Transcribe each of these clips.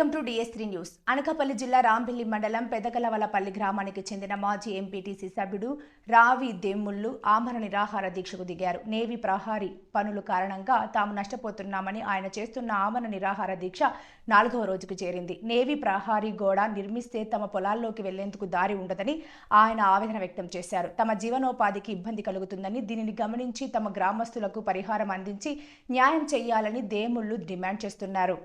DS three news. Anakapalli జిల్లా రాంపల్లి మండలం పెదకలవలపల్లి గ్రామానికి చెందిన మాజీ ఎంపీటీసీ సభ్యుడు రావి దేముళ్ళు ఆమరణ నిరాహార దీక్షకు దిగారు. నేవీ ప్రహారీ పనుల కారణంగా తాము నష్టపోతున్నామని ఆయన చేస్తున్న ఆమరణ నిరాహార దీక్ష నాలుగవ రోజుకు చేరింది. నేవీ ప్రహారీ గోడ నిర్మిస్తే తమ పొలాల్లోకి వెళ్ళేందుకు దారి ఉండదని ఆయన ఆవేదన వ్యక్తం చేశారు. తమ జీవనోపాధికి ఇబ్బంది కలుగుతుందని దీనిని గమనించి తమ గ్రామస్తులకు పరిహారం అందించి న్యాయం చేయాలని దేముళ్ళు డిమాండ్ చేస్తున్నారు.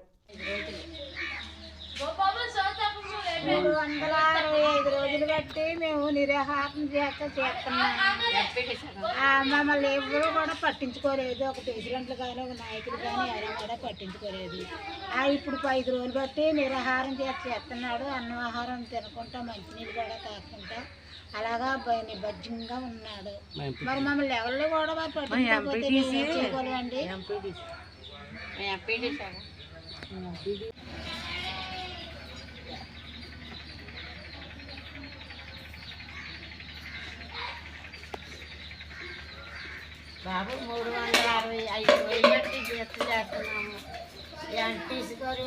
మూడు వందల అరవై ఐదు రోజులు బట్టి మేము నిరాహారం చేత చేస్తున్నాము ఆ, మమ్మల్ని ఎవరు కూడా పట్టించుకోలేదు. ఒక ప్రెసిడెంట్లు కానీ ఒక నాయకులు కానీ ఎవరు కూడా పట్టించుకోలేదు. ఆ, ఇప్పుడు ఐదు రోజులు బట్టి నిరాహారం చేత చేస్తున్నాడు. అన్నం ఆహారం తినకుండా మంచినీళ్ళు కూడా తాకుండా అలాగా నిబద్ధంగా ఉన్నాడు. మరి మమ్మల్ని ఎవరు కూడా మరి పట్టించుకోకపోతే బాబు మూడు వందల అరవై ఐదు రోజులు బట్టి జీతం చేస్తున్నాము. ఎంపీసీ గారు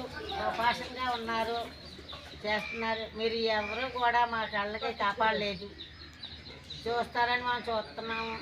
ఉపాసంగా ఉన్నారు చేస్తున్నారు. మీరు ఎవరు కూడా మా కళ్ళకి కాపాడలేదు. చూస్తారని మనం చూస్తున్నాము.